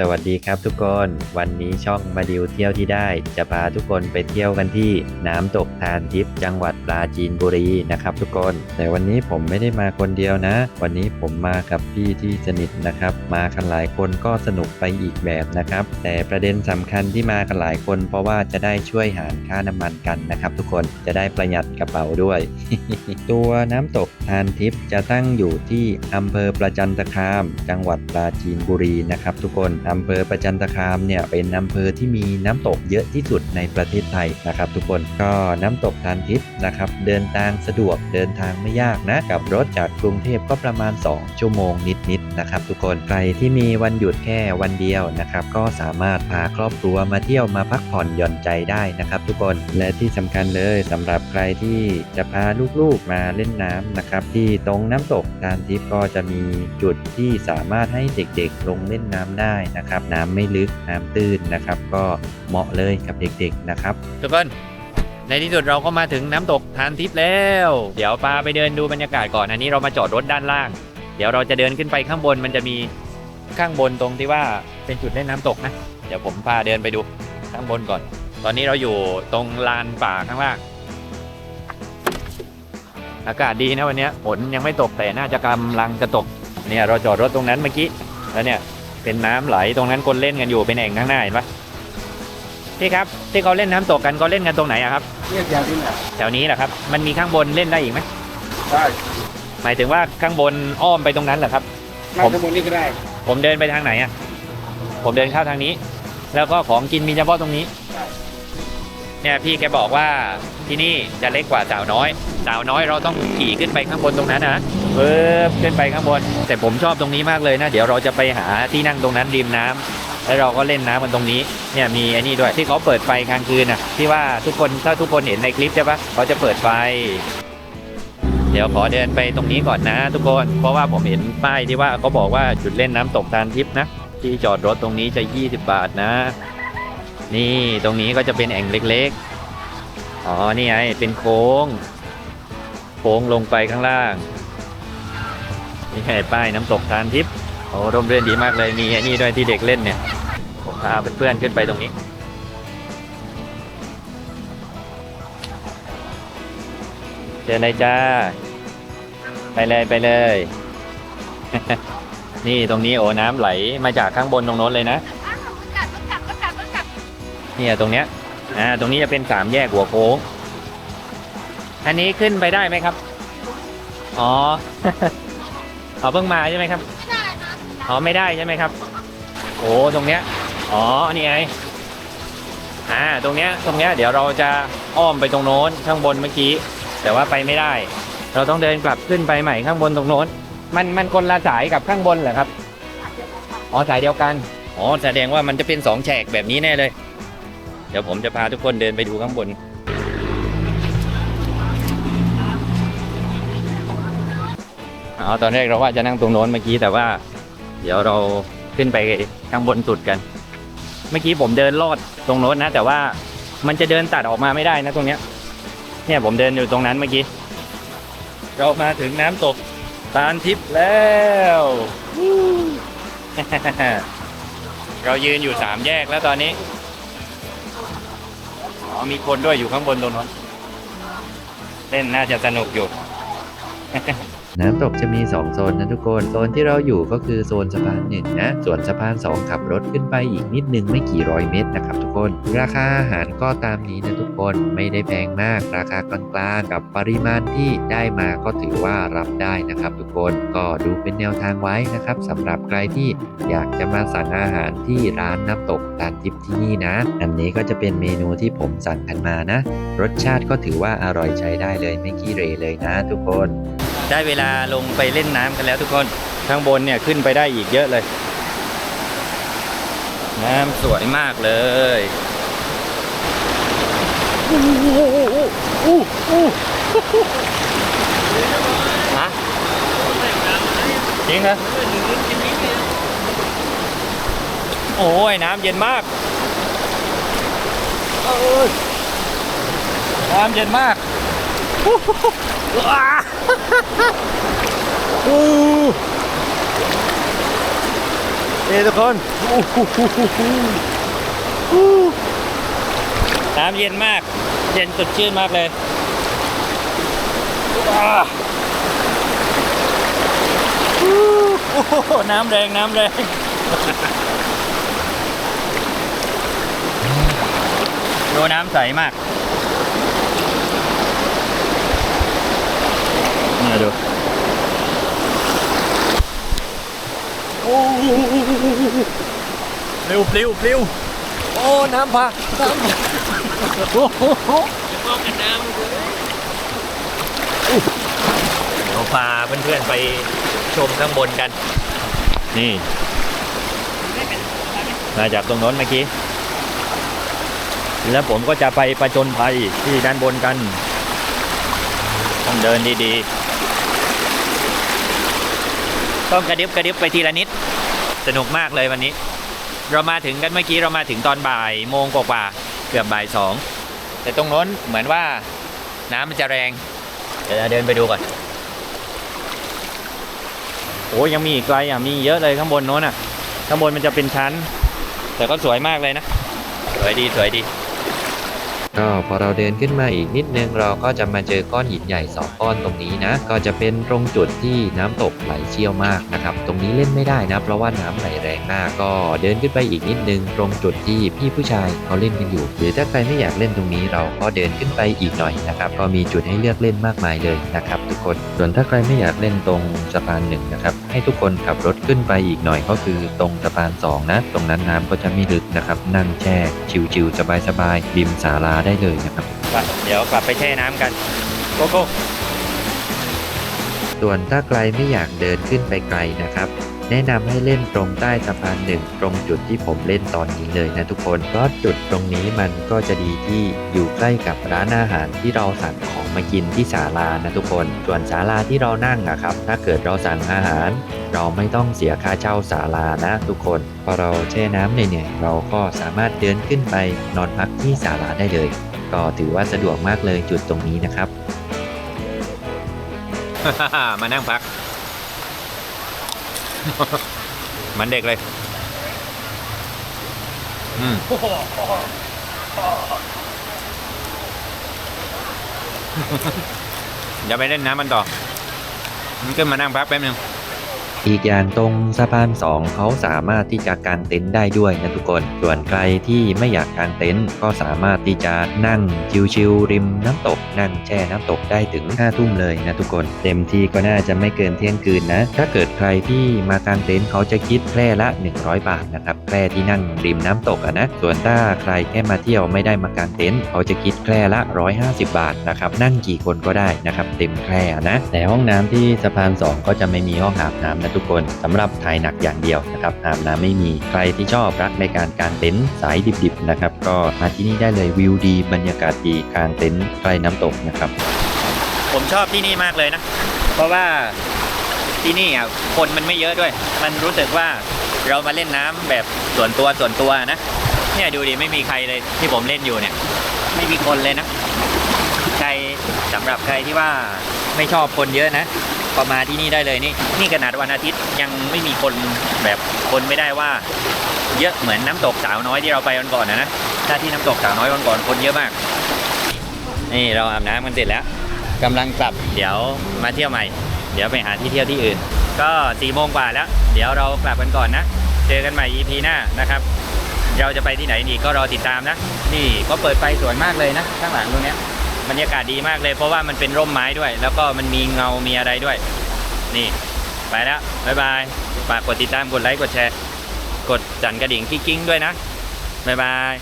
สวัสดีครับทุกคนวันนี้ช่องมาดิวเที่ยวที่ได้ จะพาทุกคนไปเที่ยวกันที่น้ำตกทานทิพย์จังหวัดปราจีนบุรีนะครับ ทุกคน แต่วันนี้ผมไม่ได้มาคนเดียวนะ วันนี้ผมมากับพี่ที่สนิทนะครับ มากันหลายคนก็สนุกไปอีกแบบนะครับ แต่ประเด็นสำคัญที่มากันหลายคน เพราะว่าจะได้ช่วยหารค่าน้ำมันกันนะครับ ทุกคนจะได้ประหยัดกระเป๋าด้วย ตัวน้ำตกทานทิพย์จะตั้งอยู่ที่อำเภอประจันตคาม จังหวัดปราจีนบุรีนะครับ ทุกคนอำเภอประจันตคามเนี่ยเป็นอำเภอที่มีน้ำตกเยอะที่สุดในประเทศไทยนะครับทุกคนก็น้ำตกทานทิพย์นะครับเดินทางสะดวกเดินทางไม่ยากนะกับรถจากกรุงเทพก็ประมาณ 2 ชั่วโมงนิดๆนะครับทุกคนใครที่มีวันหยุดแค่วันเดียวนะครับก็สามารถพาครอบครัวมาเที่ยวมาพักผ่อนหย่อนใจได้นะครับ ทุกคนและที่สำคัญเลยสำหรับใครที่จะพาลูกๆมาเล่นน้ำนะครับที่ตรงน้ำตกทานทิพย์ก็จะมีจุดที่สามารถให้เด็กๆ ลงเล่นน้ำได้นะครับ น้ำไม่ลึกน้ำตื้นนะครับ ก็เหมาะเลยกับเด็กๆนะครับทุกคนในที่สุดเราก็มาถึงน้ำตกทานทิพย์แล้ว เดี๋ยวปาไปเดินดูบรรยากาศก่อนอันนี้เรามาจอดรถด้านล่าง เดี๋ยวเราจะเดินขึ้นไปข้างบนมันจะมีข้างบนตรงที่ว่าเป็นจุดเล่นน้ำตกนะเดี๋ยวผมพาเดินไปดูข้างบนก่อน ตอนนี้เราอยู่ตรงลานป่าข้างล่างอากาศดีนะวันนี้ฝนยังไม่ตกแต่น่าจะกำลังจะตกเนี่ยเราจอดรถตรงนั้นเมื่อกี้แล้วเนี่ย เป็นน้ำไหลตรงนั้นคนเล่นกันอยู่เป็นแอ่งข้างหน้าเห็นปะพี่ครับที่เขาเล่นน้ำตกกันเขาเล่นกันตรงไหนอะครับเรียกยาวที่ไหนแถวนี้แหละครับ มันมีข้างบนเล่นได้อีกไหมได้หมายถึงว่าข้างบนอ้อมไปตรงนั้นเหรอครับนั่ผงมข้างบนนี่ก็ได้ ผมเดินไปทางไหนอะผมเดินเข้าทางนี้ แล้วก็ของกินมีเฉพาะตรงนี้เนี่ยพี่แกบอกว่าที่นี่จะเล็กกว่าสาวน้อยสาวน้อยเราต้องขี่ขึ้นไปข้างบนตรงนั้นนะ เพิ่มขึ้นไปข้างบน แต่ผมชอบตรงนี้มากเลยนะ เดี๋ยวเราจะไปหาที่นั่งตรงนั้นริมน้ำแล้วเราก็เล่นน้ำกันตรงนี้ เนี่ยมีไอ้นี่ด้วยที่เขาเปิดไฟกลางคืนน่ะ ที่ว่าทุกคนถ้าทุกคนเห็นในคลิปใช่ปะเขาจะเปิดไฟ เดี๋ยวขอเดินไปตรงนี้ก่อนนะ ทุกคน เพราะว่าผมเห็นป้ายที่ว่าเขาบอกว่าจุดเล่นน้ำตกทานทิพย์นะ ที่จอดรถตรงนี้จะ 20 บาทนะ นี่ตรงนี้ก็จะเป็นแอ่งเล็กๆ อ๋อ นี่ไงเป็นโค้ง โค้งลงไปข้างล่าง นี่ไงป้ายน้ำตกทานทิพย์โอ้ร่มเรื่นดีมากเลยมีไอ้นี่ด้วยที่เด็กเล่นเนี่ยผมพาเพื่อนๆขึ้นไปตรงนี้เจอเลยจ้า ไปเลยไปเลย นี่ตรงนี้โอ้น้ำไหลมาจากข้างบนตรงโน้นเลยนะเนี่ยตรงเนี้ยอ่าตรงนี้จะเป็นสามแยกหัวโค้งอันนี้ขึ้นไปได้ไหมครับ อ๋อ เอาเพิ่งมาใช่ไหมครับอ๋อไม่ได้ใช่ไหมครับ โอ้ตรงเนี้ยอ๋อนี่ไงอ่าตรงเนี้ยตรงเนี้ยเดี๋ยวเราจะอ้อมไปตรงโน้นข้างบนเมื่อกี้ แต่ว่าไปไม่ได้ เราต้องเดินกลับขึ้นไปใหม่ข้างบนตรงโน้น มันมันคนละสายกับข้างบนเหรอครับอ๋อสายเดียวกันอ๋อแสดงว่ามันจะเป็นสองแฉกแบบนี้แน่เลย เดี๋ยวผมจะพาทุกคนเดินไปดูข้างบน อ๋อตอนแรกเราว่าจะนั่งตรงโน้นเมื่อกี้แต่ว่า เดี๋ยวเราขึ้นไปข้างบนสุดกัน เมื่อกี้ผมเดินลอดตรงโน้นนะ แต่ว่ามันจะเดินตัดออกมาไม่ได้นะตรงเนี้ย เนี่ยผมเดินอยู่ตรงนั้นเมื่อกี้ เรามาถึงน้ำตกตาลทิพย์แล้วเรายืนอยู่สามแยกแล้วตอนนี้ อ๋อ มีคนด้วยอยู่ข้างบนตรงนั้นเล่นน่าจะสนุกอยู่ น้ำตกจะมี 2 โซนนะทุกคน โซนที่เราอยู่ก็คือโซนสะพานหนึ่งนะ ส่วนสะพาน 2 ขับรถขึ้นไปอีกนิดนึงไม่กี่ร้อยเมตรนะครับทุกคน ราคาอาหารก็ตามนี้นะทุกคนไม่ได้แพงมาก ราคากลางๆกับปริมาณที่ได้มาก็ถือว่ารับได้นะครับทุกคนก็ดูเป็นแนวทางไว้นะครับสำหรับใครที่อยากจะมาสั่งอาหารที่ร้านน้ำตกตาทิพย์ที่นี่นะ อันนี้ก็จะเป็นเมนูที่ผมสั่งกันมานะ รสชาติก็ถือว่าอร่อยใช้ได้เลยไม่ขี้เหรเลยนะทุกคน ได้เวลาลงไปเล่นน้ำกันแล้วทุกคน ข้างบนเนี่ยขึ้นไปได้อีกเยอะเลย น้ำสวยมากเลยฮะจริงเหรอโอ้ยน้ำเย็นมากน้ำเย็นมากว้า อู้นี่ทุกคนน้ำเย็นมาก เย็นสดชื่นมากเลยน้ำแรง น้ำแรงดูน้ำใสมากนี่ดู โอ้ปลิวปลิวปลิวโอ้น้ำพาน้ำพาโอ้โหเดี๋ยวพาเพื่อนๆไปชมข้างบนกัน นี่ มาจากตรงโน้นเมื่อกี้ แล้วผมก็จะไปประจนภัยที่ด้านบนกัน ต้องเดินดีๆ ต้องกระดิบกระดิบไปทีละนิด สนุกมากเลยวันนี้ เรามาถึงกันเมื่อกี้เรามาถึงตอนบ่ายโมงกว่าเกือบบ่ายสองแต่ตรงโน้นเหมือนว่าน้ำมันจะแรง เดี๋ยวเดินไปดูก่อนโอ้ยังมีอีกไกลอะมีเยอะเลยข้างบนโน้นอะ ข้างบนมันจะเป็นชั้น แต่ก็สวยมากเลยนะ สวยดีสวยดี ก็พอเราเดินขึ้นมาอีกนิดนึงเราก็จะมาเจอก้อนหินใหญ่สองก้อนตรงนี้นะ ก็จะเป็นตรงจุดที่น้ำตกไหลเชี่ยวมากนะครับ ตรงนี้เล่นไม่ได้นะเพราะว่าน้ำไหลแรงมากก็เดินขึ้นไปอีกนิดนึง ตรงจุดที่พี่ผู้ชายเขาเล่นกันอยู่ หรือถ้าใครไม่อยากเล่นตรงนี้เราก็เดินขึ้นไปอีกหน่อยนะครับ ก็มีจุดให้เลือกเล่นมากมายเลยนะครับ ทุกคน ส่วนถ้าใครไม่อยากเล่นตรงสะพานหนึ่งนะครับ ให้ทุกคนขับรถขึ้นไปอีกหน่อย ก็คือตรงสะพานสองนะ ตรงนั้นน้ำก็จะไม่ลึกนะครับ นั่งแช่ชิวๆสบายๆริมศาลาได้เลยนะครับ ไปเดี๋ยวกลับไปแช่น้ำกันโกโก้ ส่วนถ้าใครไม่อยากเดินขึ้นไปไกลนะครับ แนะนำให้เล่นตรงใต้สะพานหนึ่งตรงจุดที่ผมเล่นตอนนี้เลยนะทุกคนเพราะจุดตรงนี้มันก็จะดีที่อยู่ใกล้กับร้านอาหารที่เราสั่งของมากินที่ศาลานะทุกคน ส่วนศาลาที่เรานั่งอะครับ ถ้าเกิดเราสั่งอาหาร เราไม่ต้องเสียค่าเช่าศาลานะทุกคนพอเราแช่น้ำเนื่ยเราก็สามารถเดินขึ้นไปนอนพักที่ศาลาได้เลย ก็ถือว่าสะดวกมากเลยจุดตรงนี้นะครับ มานั่งพัก มันเด็กเลย อืมเดี๋ยวไปเล่นน้ำมันต่อ มันขึ้นมานั่งพักแป๊บนึง อีกอย่างตรงสะพาน2เขาสามารถที่จะกางเต็นท์ได้ด้วยนะทุกคน ส่วนใครที่ไม่อยากกางเต็นท์ก็สามารถที่จะนั่งชิลๆริมน้ำตก นั่งแช่น้ำตกได้ถึง5ทุ่มเลยนะทุกคน เต็มที่ก็น่าจะไม่เกินเที่ยงคืนนะ ถ้าเกิดใครที่มากางเต็นท์เขาจะคิดแคร่ละ 100 บาทนะครับแคร่ที่นั่งริมน้ำตกอะนะ ส่วนถ้าใครแค่มาเที่ยวไม่ได้มากางเต็นท์เขาจะคิดแคร่ละ 150 บาทนะครับนั่งกี่คนก็ได้นะครับเต็มแคร่นะแต่ห้องน้ำที่สะพาน 2 ก็จะไม่มีห้องอาบน้ำนะทุกคนสำหรับถ่ายหนักอย่างเดียวนะครับอาบน้ำไม่มีใครที่ชอบรักในการกางเต็นท์สายดิบๆนะครับก็มาที่นี่ได้เลยวิวดี บรรยากาศดีกางเต็นท์ใกล้น้ำตกนะครับ ผมชอบที่นี่มากเลยนะ เพราะว่าที่นี่อะคนมันไม่เยอะด้วย มันรู้สึกว่าเรามาเล่นน้ำแบบส่วนตัวส่วนตัวนะเนี่ยดูดิไม่มีใครเลยที่ผมเล่นอยู่เนี่ย ไม่มีคนเลยนะ ใครสำหรับใครที่ว่าไม่ชอบคนเยอะนะ ก็มาที่นี่ได้เลยนี่นี่ขนาดวันอาทิตย์ยังไม่มีคนแบบคนไม่ได้ว่า เยอะเหมือนน้ำตกสาวน้อยที่เราไปวันก่อนนะนะถ้าที่น้ำตกสาวน้อยวันก่อนคนเยอะมาก นี่เราอาบน้ำกันเสร็จแล้วกำลังกลับเดี๋ยวมาเที่ยวใหม่ เดี๋ยวไปหาที่เที่ยวที่อื่น ก็สี่โมงกว่าแล้ว เดี๋ยวเรากลับกันก่อนนะ เจอกันใหม่ EP หน้านะครับ เราจะไปที่ไหนนี่ก็รอติดตามนะ นี่ก็เปิดไฟสวยมากเลยนะ ข้างหลังตรงเนี้ย บรรยากาศดีมากเลย เพราะว่ามันเป็นร่มไม้ด้วย แล้วก็มันมีเงา มีอะไรด้วย นี่ ไปแล้วบ๊ายบายฝากกดติดตาม กดไลค์ กดแชร์ กดจันกระดิ่งกิ๊งด้วยนะบ๊ายบาย